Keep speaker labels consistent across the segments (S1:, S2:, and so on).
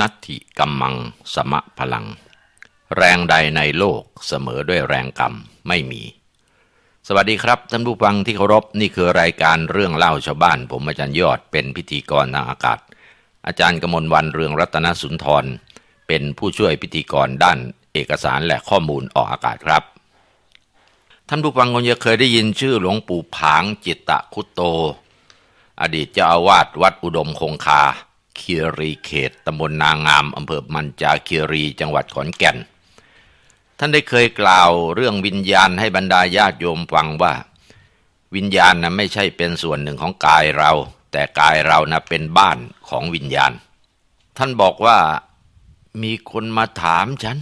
S1: นัตถิกัมมังสมะพลัง แรงใดในโลกเสมอด้วยแรงกรรมไม่มี สวัสดีครับท่านผู้ฟังที่เคารพนี่คือรายการเรื่องเล่าชาวบ้าน ผมอาจารย์ยอดเป็นพิธีกรทางอากาศ อาจารย์กมลวันเรืองรัตนสุนทร เป็นผู้ช่วยพิธีกรด้านเอกสารและข้อมูลออกอากาศครับ ท่านผู้ฟังคงจะเคยได้ยินชื่อหลวงปู่ผางจิตตะคุตโต อดีตเจ้าอาวาสวัดอุดมคงคา คียรีเขตตำบลนางามอำเภอมันจาเคียรีจังหวัดขอนแก่น ท่านได้เคยกล่าวเรื่องวิญญาณให้บรรดาญาติโยมฟังว่า วิญญาณนะไม่ใช่เป็นส่วนหนึ่งของกายเรา แต่กายเรานะเป็นบ้านของวิญญาณ ท่านบอกว่ามีคนมาถามฉัน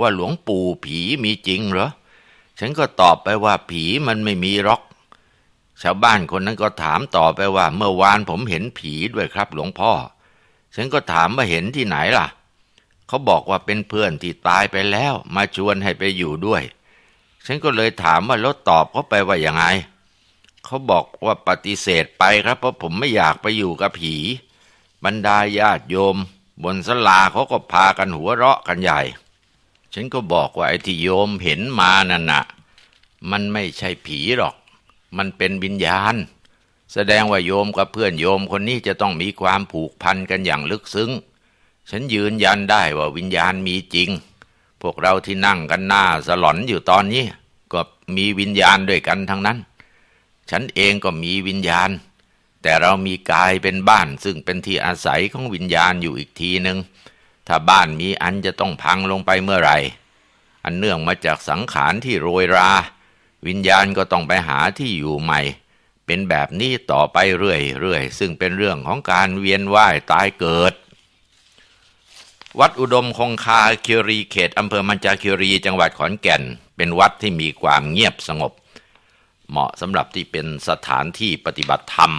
S1: ว่าหลวงปู่ผีมีจริงเหรอ ฉันก็ตอบไปว่าผีมันไม่มีหรอก ชาวบ้านคนนั้นก็ถามต่อไปว่า เมื่อวานผมเห็นผีด้วยครับหลวงพ่อ ฉันก็ถามว่าเห็นที่ไหนล่ะ เขาบอกว่าเป็นเพื่อนที่ตายไปแล้ว มาชวนให้ไปอยู่ด้วย ฉันก็เลยถามว่าแล้วตอบเขาไปว่ายังไง เขาบอกว่าปฏิเสธไปครับ เพราะผมไม่อยากไปอยู่กับผี บรรดาญาติโยม บนสลาเขาก็พากันหัวเราะกันใหญ่ ฉันก็บอกว่าไอ้ที่โยมเห็นมานั่นน่ะ มันไม่ใช่ผีหรอก มันเป็นวิญญาณ แสดงว่าโยมกับเพื่อนโยมคนนี้จะต้องมีความผูกพันกันอย่างลึกซึ้ง ฉันยืนยันได้ว่าวิญญาณมีจริง พวกเราที่นั่งกันหน้าสลอนอยู่ตอนนี้ ก็มีวิญญาณด้วยกันทั้งนั้น ฉันเองก็มีวิญญาณ แต่เรามีกายเป็นบ้านซึ่งเป็นที่อาศัยของวิญญาณอยู่อีกทีหนึ่งถ้าบ้านมีอันจะต้องพังลงไปเมื่อไหร่ อันเนื่องมาจากสังขารที่โรยรา วิญญาณก็ต้องไปหาที่อยู่ใหม่ เป็นแบบนี้ต่อไปเรื่อยๆ ซึ่งเป็นเรื่องของการเวียนว่ายตายเกิด วัดอุดมคงคาเคียรีเขตอำเภอมันจาเคียรีจังหวัดขอนแก่น เป็นวัดที่มีความเงียบสงบ เหมาะสำหรับที่เป็นสถานที่ปฏิบัติธรรม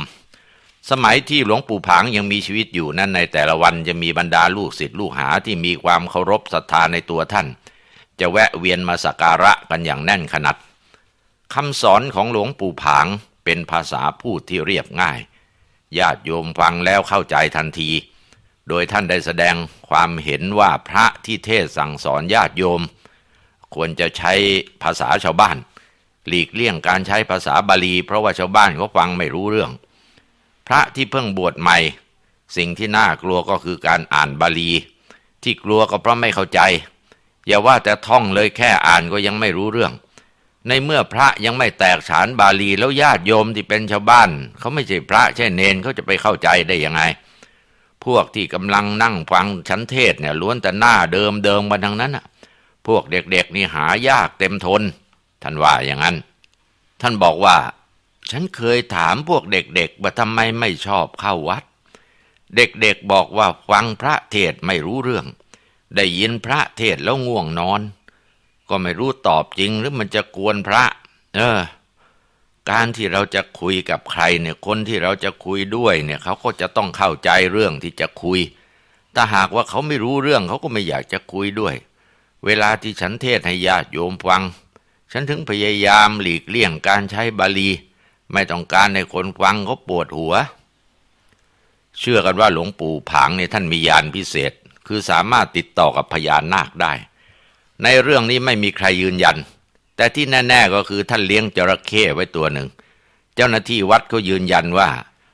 S1: สมัยที่หลวงปู่ผางยังมีชีวิตอยู่นั้นในแต่ละวันจะมีบรรดาลูกศิษย์ลูกหาที่มีความเคารพศรัทธาในตัวท่าน จะแวะเวียนมาสักการะกันอย่างแน่นขนาดคำสอนของหลวงปู่ผาง เป็นภาษาพูดที่เรียบง่าย ญาติโยมฟังแล้วเข้าใจทันที โดยท่านได้แสดงความเห็นว่าพระที่เทศสั่งสอนญาติโยม ควรจะใช้ภาษาชาวบ้าน หลีกเลี่ยงการใช้ภาษาบาลี เพราะว่าชาวบ้านเขาฟังไม่รู้เรื่อง พระที่เพิ่งบวชใหม่ สิ่งที่น่ากลัวก็คือการอ่านบาลี ที่กลัวก็เพราะไม่เข้าใจ อย่าว่าแต่ท่องเลยแค่อ่านก็ยังไม่รู้เรื่อง ในเมื่อพระยังไม่แตกฉานบาลีแล้วญาติโยมที่เป็นชาวบ้านเขาไม่ใช่พระใช่เนนเขาจะไปเข้าใจได้ยังไง พวกที่กำลังนั่งฟังชั้นเทศเนี่ยล้วนแต่หน้าเดิมเดิมมาทั้งนั้นน่ะพวกเด็กๆนี่หายากเต็มทน ท่านว่าอย่างนั้น ท่านบอกว่า ฉันเคยถามพวกเด็กๆว่าทำไมไม่ชอบเข้าวัด เด็กๆบอกว่าฟังพระเทศไม่รู้เรื่อง ได้ยินพระเทศแล้วง่วงนอน ก็ไม่รู้ตอบจริงหรือมันจะกวนพระ เออ การที่เราจะคุยกับใครเนี่ยคนที่เราจะคุยด้วยเนี่ยเขาก็จะต้องเข้าใจเรื่องที่จะคุย ถ้าหากว่าเขาไม่รู้เรื่องเขาก็ไม่อยากจะคุยด้วย เวลาที่ฉันเทศให้ญาติโยมฟัง ฉันถึงพยายามหลีกเลี่ยงการใช้บาลี ไม่ต้องการให้คนฟังเขาปวดหัว เชื่อกันว่าหลวงปู่ผางเนี่ยท่านมียานพิเศษ คือสามารถติดต่อกับพญานาคได้ ในเรื่องนี้ไม่มีใครยืนยัน แต่ที่แน่ ๆก็คือท่านเลี้ยงจระเข้ไว้ตัวหนึ่ง เจ้าหน้าที่วัดก็ยืนยันว่า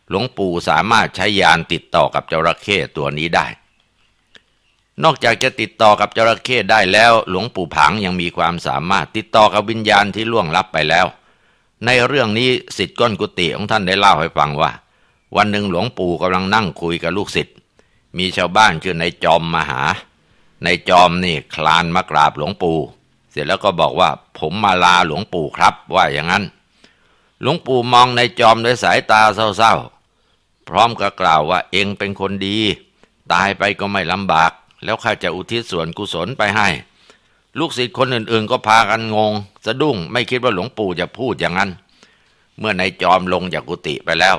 S1: หลวงปู่สามารถใช้ยานติดต่อกับจระเข้ตัวนี้ได้ นอกจากจะติดต่อกับจระเข้ได้แล้ว หลวงปู่ผางยังมีความสามารถติดต่อกับวิญญาณที่ล่วงลับไปแล้ว ในเรื่องนี้สิทธิ์ก้นกุฏิของท่านได้เล่าให้ฟังว่า วันหนึ่งหลวงปู่กำลังนั่งคุยกับลูกศิษย์มีชาวบ้านชื่อนายจอมมาหา ในจอมนี่คลานมากราบหลวงปู่ เสร็จแล้วก็บอกว่าผมมาลาหลวงปู่ครับ ว่าอย่างนั้น หลวงปู่มองในจอมด้วยสายตาเศร้าๆ พร้อมกับกล่าวว่าเองเป็นคนดี ตายไปก็ไม่ลำบาก แล้วข้าจะอุทิศส่วนกุศลไปให้ ลูกศิษย์คนอื่นๆ ก็พากันงง สะดุ้งไม่คิดว่าหลวงปู่จะพูดอย่างนั้น เมื่อนายจอมลงจากกุฏิไปแล้ว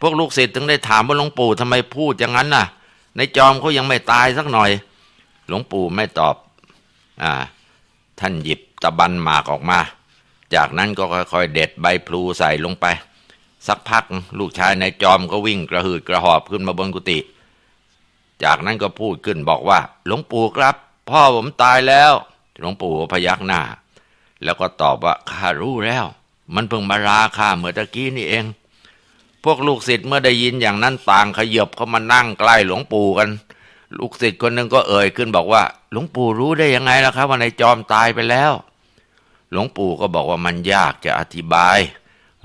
S1: พวกลูกศิษย์ถึงได้ถามว่าหลวงปู่ทำไมพูดอย่างนั้นน่ะในจอมเขายังไม่ตายสักหน่อย หลวงปู่ไม่ตอบอ่าท่านหยิบตะบันหมากออกมา จากนั้นก็ค่อยๆ เด็ดใบพลูใส่ลงไป สักพักลูกชายในจอมก็วิ่งกระหืดกระหอบขึ้นมาบนกุฏิจากนั้นก็พูดขึ้นบอกว่า หลวงปู่ครับ พ่อผมตายแล้ว หลวงปู่พยักหน้า แล้วก็ตอบว่าข้ารู้แล้ว มันเพิ่งมาราข้าเมื่อตะกี้นี่เอง พวกลูกศิษย์เมื่อได้ยินอย่างนั้นต่างขยบเข้ามานั่งใกล้หลวงปู่กัน ลูกศิษย์คนหนึ่งก็เอ่ยขึ้นบอกว่า หลวงปู่รู้ได้ยังไงล่ะครับว่านายจอมตายไปแล้ว หลวงปู่ก็บอกว่ามันยากจะอธิบาย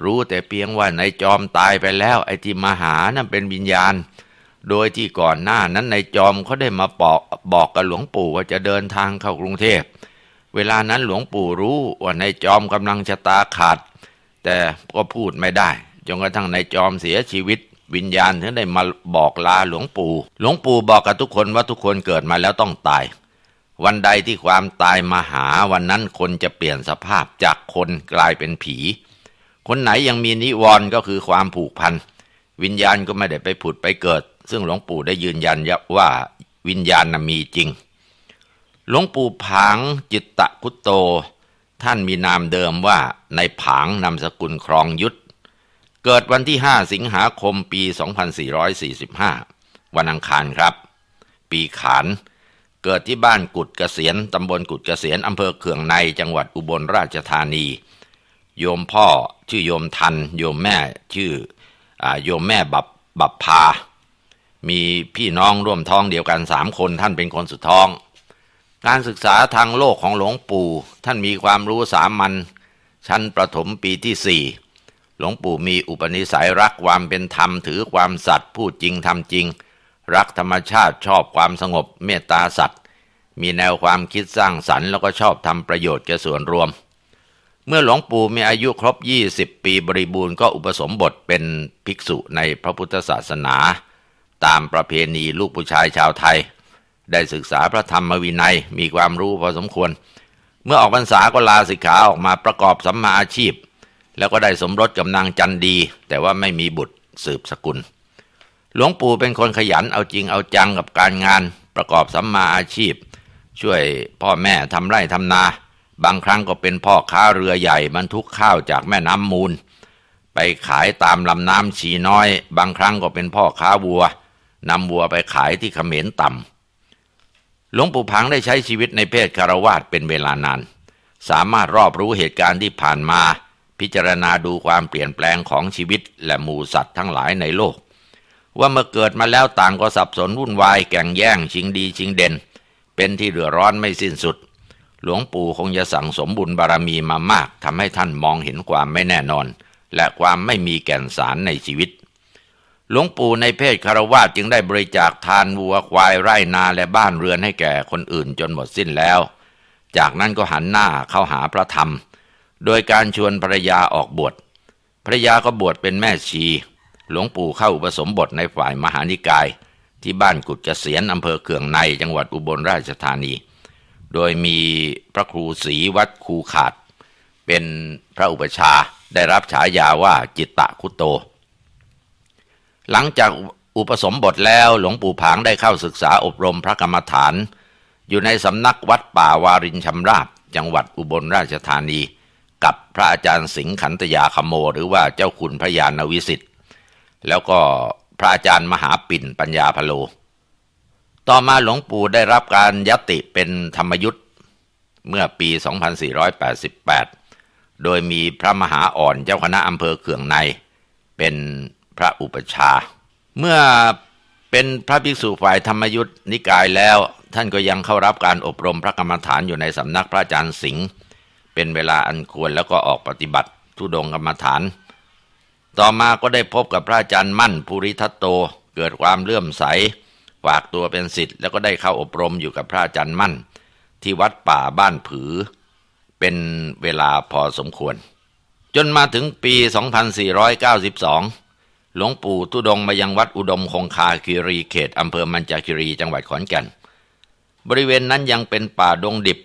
S1: รู้แต่เพียงว่านายจอมตายไปแล้ว ไอ้ที่มาหานั่นเป็นวิญญาณ โดยที่ก่อนหน้านั้นนายจอมเขาได้มาบอกบอกกับหลวงปู่ว่าจะเดินทางเข้ากรุงเทพเวลานั้นหลวงปู่รู้ว่านายจอมกำลังชะตาขาด แต่ก็พูดไม่ได้จนกระทั่งนายจอมเสียชีวิต วิญญาณถึงได้มาบอกลาหลวงปู่ หลวงปู่บอกกับทุกคนว่าทุกคนเกิดมาแล้วต้องตาย วันใดที่ความตายมาหาวันนั้นคนจะเปลี่ยนสภาพจากคนกลายเป็นผี คนไหนยังมีนิวรณ์ก็คือความผูกพัน วิญญาณก็ไม่ได้ไปผุดไปเกิด ซึ่งหลวงปู่ได้ยืนยันว่าวิญญาณมีจริง หลวงปู่ผางจิตตะคุตโต ท่านมีนามเดิมว่าในผางนามสกุลครองยุทธ เกิดวันที่ 5 สิงหาคมปี 2445 วันอังคารครับ ปีขาน เกิดที่บ้านกุดเกษียณตำบลกุดเกษียณอำเภอเขื่องในจังหวัดอุบลราชธานี โยมพ่อชื่อโยมทัน โยมแม่ชื่ออโยมแม่บับบับพา มีพี่น้องร่วมท้องเดียวกันสามคนท่านเป็นคนสุดท้อง การศึกษาทางโลกของหลวงปู่ ท่านมีความรู้สามัญชั้นประถมปีที่สี่ หลวงปู่มีอุปนิสัยรักความเป็นธรรมถือความสัตย์พูดจริงทำจริง รักธรรมชาติชอบความสงบเมตตาสัตว์ มีแนวความคิดสร้างสรรค์แล้วก็ชอบทำประโยชน์แก่ส่วนรวม เมื่อหลวงปู่มีอายุครบ 20 ปีบริบูรณ์ก็อุปสมบทเป็นภิกษุในพระพุทธศาสนา ตามประเพณีลูกผู้ชายชาวไทย ได้ศึกษาพระธรรมวินัยมีความรู้พอสมควร เมื่อออกพรรษาก็ลาสิกขาออกมาประกอบสัมมาอาชีพ แล้วก็ได้สมรสกับนางจันดี แต่ว่าไม่มีบุตรสืบสกุล หลวงปู่เป็นคนขยันเอาจริงเอาจังกับการงาน ประกอบสัมมาอาชีพ ช่วยพ่อแม่ทำไร่ทำนา บางครั้งก็เป็นพ่อค้าเรือใหญ่บรรทุกข้าวจากแม่น้ำมูล ไปขายตามลำน้ำชีน้อย บางครั้งก็เป็นพ่อค้าวัวนำวัวไปขายที่เขมรต่ำหลวงปู่พังได้ใช้ชีวิตในเพศคารวาสเป็นเวลานาน สามารถรอบรู้เหตุการณ์ที่ผ่านมา พิจารณาดูความเปลี่ยนแปลงของชีวิตและหมู่สัตว์ทั้งหลายในโลก ว่าเมื่อเกิดมาแล้วต่างก็สับสนวุ่นวายแก่งแย่งชิงดีชิงเด่น เป็นที่เดือดร้อนไม่สิ้นสุด หลวงปู่คงจะสั่งสมบุญบารมีมามากทำให้ท่านมองเห็นความไม่แน่นอน และความไม่มีแก่นสารในชีวิต หลวงปู่ในเพศคารวะจึงได้บริจาคทานวัวควายไร่นาและบ้านเรือนให้แก่คนอื่นจนหมดสิ้นแล้ว จากนั้นก็หันหน้าเข้าหาพระธรรม โดยการชวนภรรยาออกบวชภรรยาก็บวชเป็นแม่ชี หลวงปู่เข้าอุปสมบทในฝ่ายมหานิกาย ที่บ้านกุดเกษียณอำเภอเขื่องในจังหวัดอุบลราชธานี โดยมีพระครูศรีวัดคูขาด เป็นพระอุปชาได้รับฉายาว่าจิตตะคุโต หลังจากอุปสมบทแล้วหลวงปู่ผางได้เข้าศึกษาอบรมพระกรรมฐาน อยู่ในสำนักวัดป่าวารินชำราบจังหวัดอุบลราชธานี กับพระอาจารย์สิงขันตยาคโม หรือว่าเจ้าคุณพระยานวิสิทธิ์แล้วก็พระอาจารย์มหาปิ่นปัญญาพโล ต่อมาหลวงปู่ได้รับการยติเป็นธรรมยุทธ์เมื่อปี 2488 โดยมีพระมหาอ่อนเจ้าคณะอำเภอเขื่องใน เป็นพระอุปชา เมื่อเป็นพระภิกษุฝ่ายธรรมยุทธนิกายแล้ว ท่านก็ยังเข้ารับการอบรมพระกรรมฐานอยู่ในสำนักพระอาจารย์สิงห์ เป็นเวลาอันควรแล้วก็ออกปฏิบัติทุดงกรรมฐาน ต่อมาก็ได้พบกับพระอาจารย์มั่นภูริทัตโต เกิดความเลื่อมใส ฝากตัวเป็นศิษย์แล้วก็ได้เข้าอบรมอยู่กับพระอาจารย์มั่น ที่วัดป่าบ้านผือ เป็นเวลาพอสมควร จนมาถึงปี 2492 หลวงปู่ทุดงมายังวัดอุดมคงคาคิรีเขตอำเภอมันจาคิรีจังหวัดขอนแก่น บริเวณนั้นยังเป็นป่าดงดิบ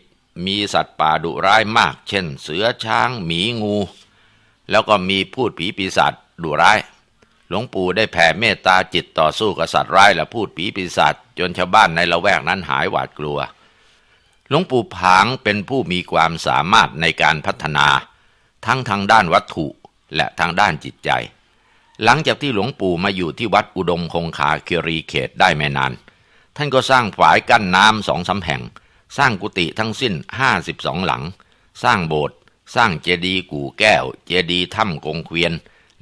S1: มีสัตว์ป่าดุร้ายมาก เช่น เสือช้าง หมีงู แล้วก็มีพูดผีปีศาจดุร้าย หลวงปู่ได้แผ่เมตตาจิตต่อสู้กับสัตว์ร้ายและพูดผีปีศาจจนชาวบ้านในละแวกนั้นหายหวาดกลัว หลวงปู่ผางเป็นผู้มีความสามารถในการพัฒนา ทั้งทางด้านวัตถุและทางด้านจิตใจ หลังจากที่หลวงปู่มาอยู่ที่วัดอุดมคงคาเคิรีเขตได้ไม่นาน ท่านก็สร้างฝายกั้นน้ำสองสาแห่ง สร้างกุฏิทั้งสิ้นห้าสิบสองหลัง สร้างโบสถ์สร้างเจดีย์กู่แก้ว เจดีย์ถ้ำกงเกวียน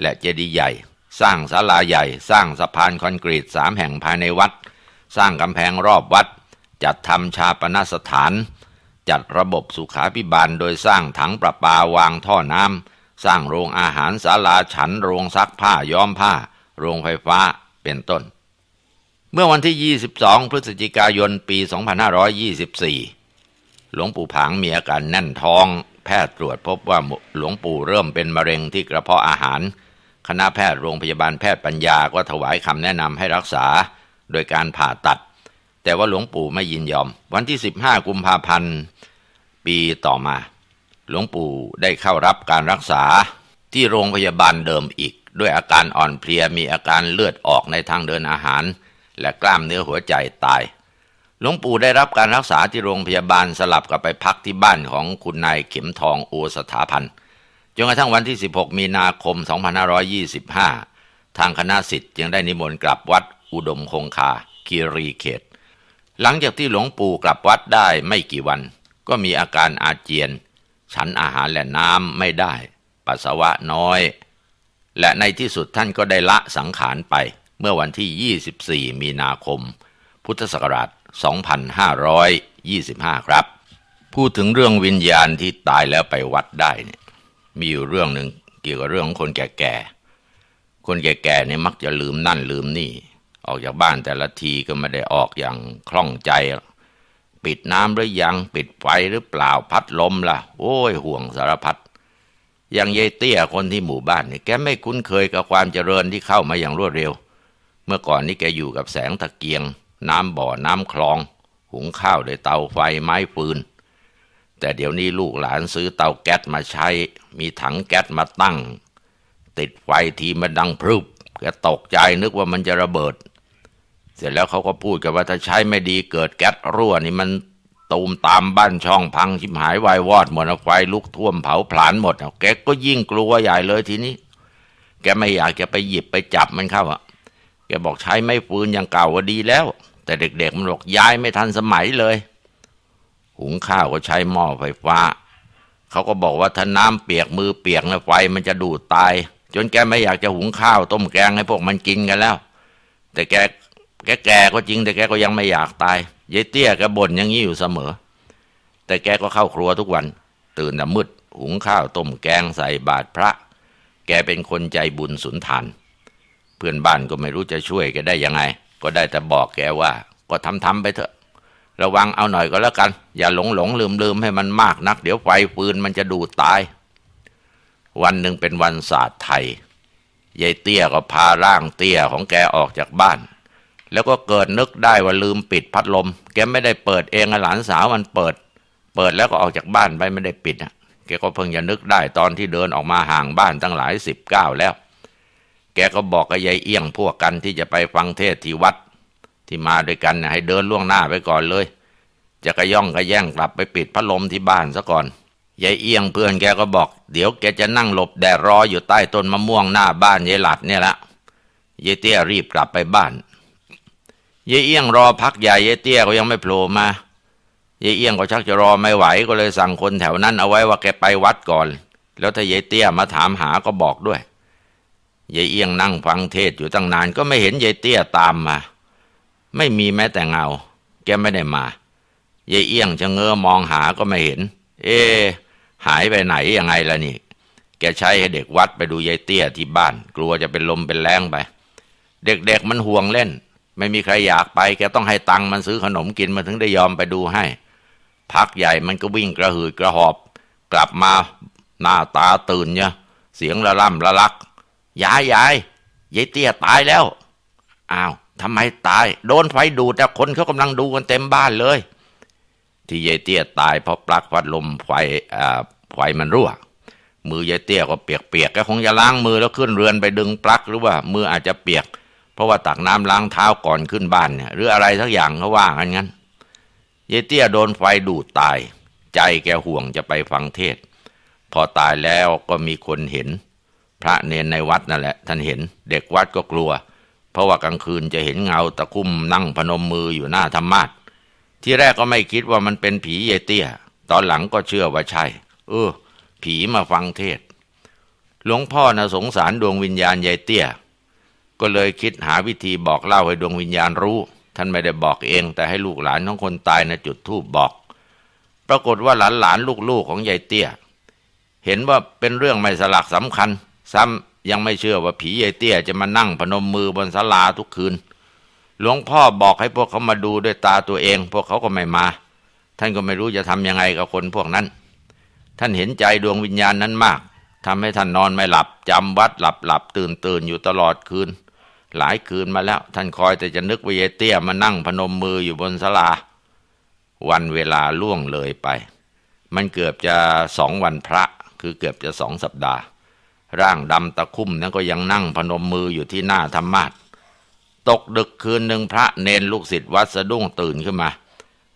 S1: และเจดีย์ใหญ่ สร้างศาลาใหญ่ สร้างสะพานคอนกรีตสามแห่งภายในวัด สร้างกำแพงรอบวัด จัดทำชาปนสถาน จัดระบบสุขาพิบาลโดยสร้างถังประปาวางท่อน้ำสร้างโรงอาหารศาลาฉันโรงซักผ้าย้อมผ้า โรงไฟฟ้าเป็นต้น เมื่อวันที่ 22 พฤศจิกายน ปี 2524 หลวงปู่ผางมีอาการแน่นท้อง แพทย์ตรวจพบว่าหลวงปู่เริ่มเป็นมะเร็งที่กระเพาะอาหาร คณะแพทย์โรงพยาบาลแพทย์ปัญญาก็ถวายคำแนะนำให้รักษา โดยการผ่าตัด แต่ว่าหลวงปู่ไม่ยินยอม วันที่ 15 กุมภาพันธ์ ปีต่อมา หลวงปู่ได้เข้ารับการรักษาที่โรงพยาบาลเดิมอีก ด้วยอาการอ่อนเพลียมีอาการเลือดออกในทางเดินอาหาร และกล้ามเนื้อหัวใจตาย หลวงปู่ได้รับการรักษาที่โรงพยาบาลสลับกับไปพักที่บ้านของคุณนายเข็มทองโอสถาพันธ์จนกระทั่งวันที่ 16 มีนาคม 2525 ทางคณะสิทธิ์จึงได้นิมนต์กลับวัดอุดมคงคาคีรีเขต หลังจากที่หลวงปู่กลับวัดได้ไม่กี่วัน ก็มีอาการอาเจียน ฉันอาหารและน้ำไม่ได้ ปัสสาวะน้อย และในที่สุดท่านก็ได้ละสังขารไป เมื่อวันที่ 24 มีนาคม พุทธศักราช 2525 ครับ พูดถึงเรื่องวิญญาณที่ตายแล้วไปวัดได้เนี่ยมีอยู่เรื่องหนึ่งเกี่ยวกับเรื่องของคนแก่ๆ คนแก่ๆเนี่ยมักจะลืมนั่นลืมนี่ ออกจากบ้านแต่ละทีก็ไม่ได้ออกอย่างคล่องใจ ปิดน้ำหรือยังปิดไฟหรือเปล่าพัดลมล่ะ โอ้ยห่วงสารพัดอย่างยายเตี้ยคนที่หมู่บ้านเนี่ยแกไม่คุ้นเคยกับความเจริญที่เข้ามาอย่างรวดเร็ว เมื่อก่อนนี้แกอยู่กับแสงตะเกียง น้ำบ่อน้ำคลอง หุงข้าวด้วยเตาไฟไม้ฟืน แต่เดี๋ยวนี้ลูกหลานซื้อเตาแก๊สมาใช้ มีถังแก๊สมาตั้ง ติดไฟทีมันดังพรึบแกตกใจนึกว่ามันจะระเบิด เสร็จแล้วเขาก็พูดกันว่าถ้าใช้ไม่ดีเกิดแก๊สรั่วนี่มันตูมตามบ้านช่องพังชิมหายวายวอดหมดไฟลุกท่วมเผาผลาญหมดแกก็ยิ่งกลัวใหญ่เลยทีนี้ แกไม่อยากจะไปหยิบไปจับมันเข้าอะ แกบอกใช้ไม่ฟืนอย่างเก่าก็ดีแล้ว แต่เด็กๆมันบอกย้ายไม่ทันสมัยเลย หุงข้าวก็ใช้หม้อไฟฟ้า เขาก็บอกว่าถ้าน้ำเปียกมือเปียกนะไฟมันจะดูดตาย จนแกไม่อยากจะหุงข้าว ต้มแกงให้พวกมันกินกันแล้ว แต่แกแกแก่ก็จริง แต่แกก็ยังไม่อยากตายยายเตี้ยแกบ่นอย่างนี้อยู่เสมอ แต่แกก็เข้าครัวทุกวัน ตื่นแต่มืดหุงข้าวต้มแกงใส่บาตรพระ แกเป็นคนใจบุญสุนทาน เพื่อนบ้านก็ไม่รู้จะช่วยแกได้ยังไง ก็ได้แต่บอกแกว่า ก็ทำทำไปเถอะ ระวังเอาหน่อยก็แล้วกัน อย่าหลงหลงลืมลืมให้มันมากนัก เดี๋ยวไฟฟืนมันจะดูดตาย วันหนึ่งเป็นวันศาสตร์ไทยยายเตี้ยก็พาร่างเตี้ยของแกออกจากบ้าน แล้วก็เกิดนึกได้ว่าลืมปิดพัดลม แกไม่ได้เปิดเองหลานสาวมันเปิด เปิดแล้วก็ออกจากบ้านไปไม่ได้ปิดอะแกก็เพิ่งจะนึกได้ตอนที่เดินออกมาห่างบ้านตั้งหลายสิบก้าวแล้ว แกก็บอกกับยายเอี้ยงพวกกันที่จะไปฟังเทศที่วัด ที่มาด้วยกันนะให้เดินล่วงหน้าไปก่อนเลย จะกระย่องกระแย่งกลับไปปิดพัดลมที่บ้านซะก่อนยายเอี้ยงเพื่อนแกก็บอก เดี๋ยวแกจะนั่งหลบแดดรออยู่ใต้ต้นมะม่วงหน้าบ้านยายหลัดเนี่ยละยายเตี้ยรีบกลับไปบ้านยายเอี้ยงรอพักใหญ่ยายเตี้ยก็ยังไม่โผล่มายายเอี้ยงก็ชักจะรอไม่ไหวก็เลยสั่งคนแถวนั้นเอาไว้ว่าแกไปวัดก่อน แล้วถ้ายายเตี้ยมาถามหาก็บอกด้วย ยายเอียงนั่งฟังเทศอยู่ตั้งนานก็ไม่เห็นยายเตี้ยตามมา ไม่มีแม้แต่เงา แกไม่ได้มายายเอียงจะเงอมองหาก็ไม่เห็น เอ๊หายไปไหนยังไงล่ะนี่ แกใช้ให้เด็กวัดไปดูยายเตี้ยที่บ้าน กลัวจะเป็นลมเป็นแรงไป เด็กๆมันห่วงเล่น ไม่มีใครอยากไป แกต้องให้ตังค์มันซื้อขนมกินมาถึงได้ยอมไปดูให้ พักใหญ่มันก็วิ่งกระหืดกระหอบ กลับมาหน้าตาตื่นเนี่ยเสียงระล่ำระลัก ยายยายยายเตี้ยตายแล้ว อ้าวทำไมตาย โดนไฟดูดแต่คนเขากำลังดูกันเต็มบ้านเลย ที่ยายเตี้ยตายเพราะปลั๊กพัดลมไฟไฟมันรั่ว มือยายเตี้ยก็เปียกๆก็คงจะล้างมือแล้วขึ้นเรือนไปดึงปลั๊กหรือว่ามืออาจจะเปียก เพราะว่าตักน้ำล้างเท้าก่อนขึ้นบ้านเนี่ยหรืออะไรสักอย่างเขาว่ากันงั้นยายเตี้ยโดนไฟดูดตาย ใจแกห่วงจะไปฟังเทศ พอตายแล้วก็มีคนเห็น พระเนนในวัดนั่นแหละ ท่านเห็นเด็กวัดก็กลัว เพราะว่ากลางคืนจะเห็นเงาตะคุ่มนั่งพนมมืออยู่หน้าธรรมาสที่แรกก็ไม่คิดว่ามันเป็นผีเยเตี้ย ตอนหลังก็เชื่อว่าใช่ เออ ผีมาฟังเทศ หลวงพ่อนะสงสารดวงวิญญาณยายเตี้ย ก็เลยคิดหาวิธีบอกเล่าให้ดวงวิญญาณรู้ ท่านไม่ได้บอกเอง แต่ให้ลูกหลานของคนตายนะจุดธูปบอก ปรากฏว่าหลานหลานลูกๆของยายเตี้ย เห็นว่าเป็นเรื่องไม่สลักสำคัญ ซ้ำยังไม่เชื่อว่าผียายเตี้ยจะมานั่งพนมมือบนศาลาทุกคืน หลวงพ่อบอกให้พวกเขามาดูด้วยตาตัวเอง พวกเขาก็ไม่มา ท่านก็ไม่รู้จะทำยังไงกับคนพวกนั้น ท่านเห็นใจดวงวิญญาณนั้นมากทำให้ท่านนอนไม่หลับจำวัดหลับหลับตื่นตื่นอยู่ตลอดคืน หลายคืนมาแล้ว ท่านคอยแต่จะนึกว่ายายเตี้ยมานั่งพนมมืออยู่บนศาลา วันเวลาล่วงเลยไป มันเกือบจะสองวันพระคือเกือบจะสองสัปดาห์ ร่างดำตะคุ่มนั้นก็ยังนั่งพนมมืออยู่ที่หน้าธรรมาสตกดึกคืนหนึ่งพระเนนลูกศิษย์วัดสะดุ้งตื่นขึ้นมา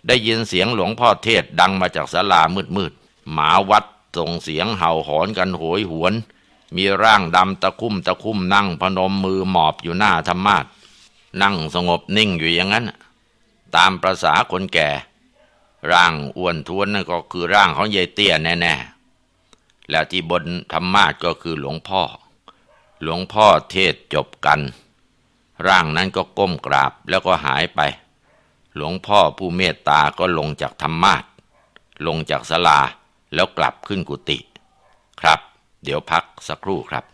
S1: ได้ยินเสียงหลวงพ่อเทศดังมาจากศาลามืดๆหมาวัดส่งเสียงเห่าหอนกันโหยหวน มีร่างดำตะคุ่มตะคุ่มนั่งพนมมือหมอบอยู่หน้าธรรมาสนั่งสงบนิ่งอยู่อย่างนั้น ตามประษาคนแก่ ร่างอ้วนท้วนนั่นก็คือร่างของยายเตี้ยแน่ๆ แล้วที่บนธรรมาสก็คือหลวงพ่อ หลวงพ่อเทศจบกัน ร่างนั้นก็ก้มกราบแล้วก็หายไป หลวงพ่อผู้เมตตาก็ลงจากธรรมาสลงจากสลาแล้วกลับขึ้นกุฏิครับ เดี๋ยวพักสักครู่ครับ